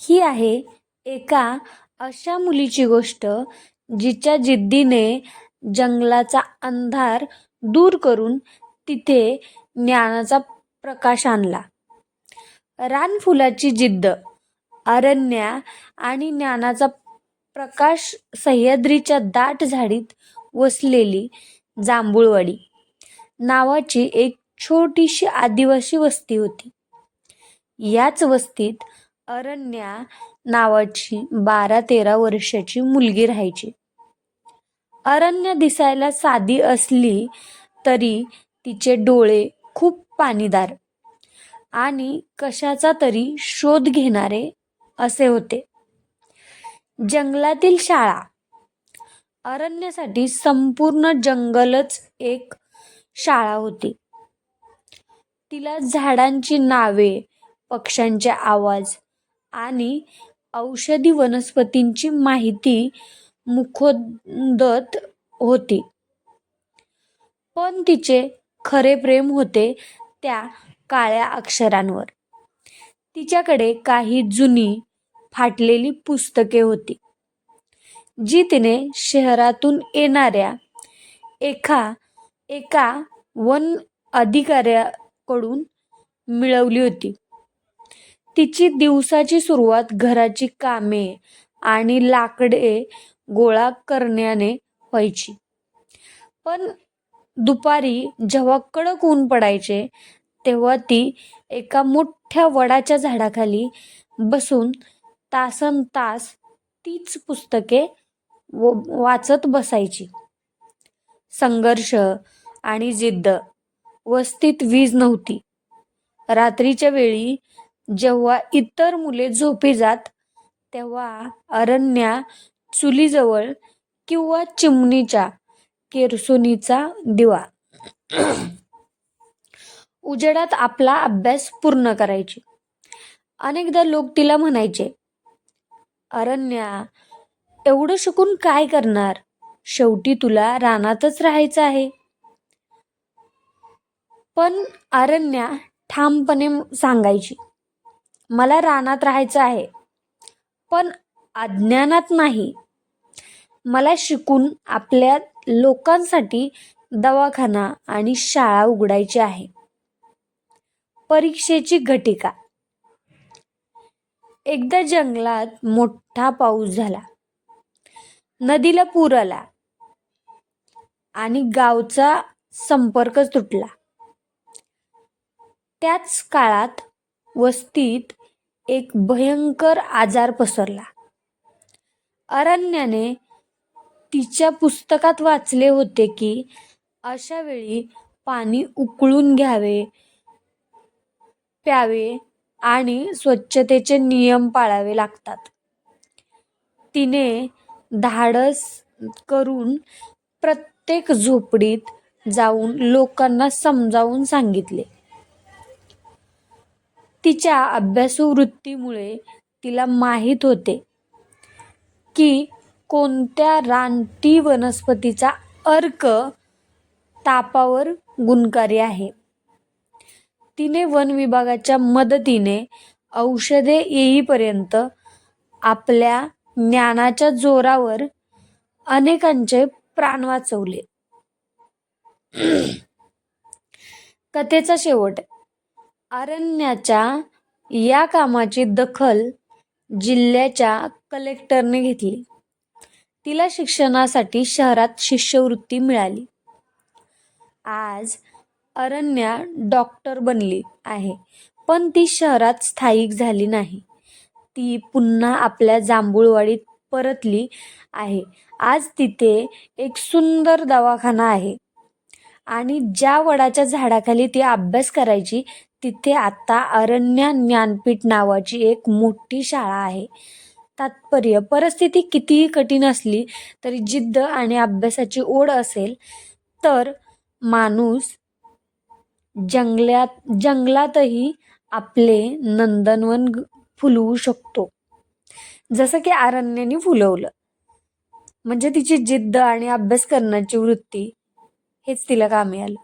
ही आहे एका अशा मुलीची गोष्ट जिच्या जिद्दीने जंगलाचा अंधार दूर करून तिथे ज्ञानाचा प्रकाश आणला. रानफुलाची जिद्द अरण्या आणि ज्ञानाचा प्रकाश सह्याद्रीच्या दाट झाडीत वसलेली जांभूळवाडी नावाची एक छोटीशी आदिवासी वस्ती होती. याच वस्तीत अरण्या नावाची बारा तेरा वर्षाची मुलगी राहायची. अरण्या दिसायला साधी असली तरी तिचे डोळे खूप पाणीदार आणि कशाचा तरी शोध घेणारे असे होते. जंगलातील शाळा. अरण्यासाठी संपूर्ण जंगलच एक शाळा होती. तिला झाडांची नावे पक्ष्यांचे आवाज आणि औषधी वनस्पतींची माहिती मुखोद्गत होती. पण तिचे खरे प्रेम होते त्या काळ्या अक्षरांवर. तिच्याकडे काही जुनी फाटलेली पुस्तके होती जी तिने शहरातून येणाऱ्या एका एका वन अधिकाऱ्याकडून मिळवली होती. तिची दिवसाची सुरुवात घराची कामे आणि लाकडे गोळा करण्याने व्हायची. पण दुपारी जेव्हा कडक ऊन पडायचे तेव्हा ती एका मोठ्या वडाच्या झाडाखाली बसून तासन तास तीच पुस्तके व वाचत बसायची. संघर्ष आणि जिद्द वस्तीत वीज नव्हती. रात्रीच्या वेळी जेव्हा इतर मुले झोपी जात तेव्हा अरण्या चुलीजवळ किंवा चिमणीच्या केरसुनीचा दिवा. उजेडात आपला अभ्यास पूर्ण करायची. अनेकदा लोक तिला म्हणायचे अरण्या एवढं शिकून काय करणार? शेवटी तुला रानातच राहायचं आहे. पण अरण्या ठामपणे सांगायची मला रानात राहायचं आहे. पण अज्ञानात नाही. मला शिकून आपल्या लोकांसाठी दवाखाना आणि शाळा उघडायची आहे. परीक्षेची घटिका. एकदा जंगलात मोठा पाऊस झाला. नदीला पूर आला. आणि गावचा संपर्कच तुटला. त्याच काळात वस्तीत एक भयंकर आजार पसरला. अरण्याने तिच्या पुस्तकात वाचले होते की अशा वेळी पाणी उकळून घ्यावे प्यावे आणि स्वच्छतेचे नियम पाळावे लागतात. तिने धाडस करून प्रत्येक झोपडीत जाऊन लोकांना समजावून सांगितले. तिच्या अभ्यासू वृत्तीमुळे तिला माहीत होते की कोणत्या रानटी वनस्पतीचा अर्क तापावर गुणकारी आहे. तिने वन विभागाच्या मदतीने औषधे येईपर्यंत आपल्या ज्ञानाच्या जोरावर अनेकांचे प्राण वाचवले. कथेचा शेवट. अरण्याच्या या कामाची दखल जिल्ह्याच्या कलेक्टरने घेतली. तिला शिक्षणासाठी शहरात शिष्यवृत्ती मिळाली. आज अरण्या डॉक्टर बनली आहे पण ती शहरात स्थायिक झाली नाही. ती पुन्हा आपल्या जांभूळवाडीत परतली आहे. आज तिथे एक सुंदर दवाखाना आहे. आणि ज्या वडाच्या झाडाखाली ती अभ्यास करायची तिथे आता अरण्य ज्ञानपीठ नावाची एक मोठी शाळा आहे. तात्पर्य परिस्थिती कितीही कठीण असली तरी जिद्द आणि अभ्यासाची ओढ असेल तर माणूस जंगलात जंगलातही आपले नंदनवन फुलवू शकतो. जसं की अरण्याने फुलवलं. म्हणजे तिची जिद्द आणि अभ्यास करण्याची वृत्ती हेच तिला कामी आलं.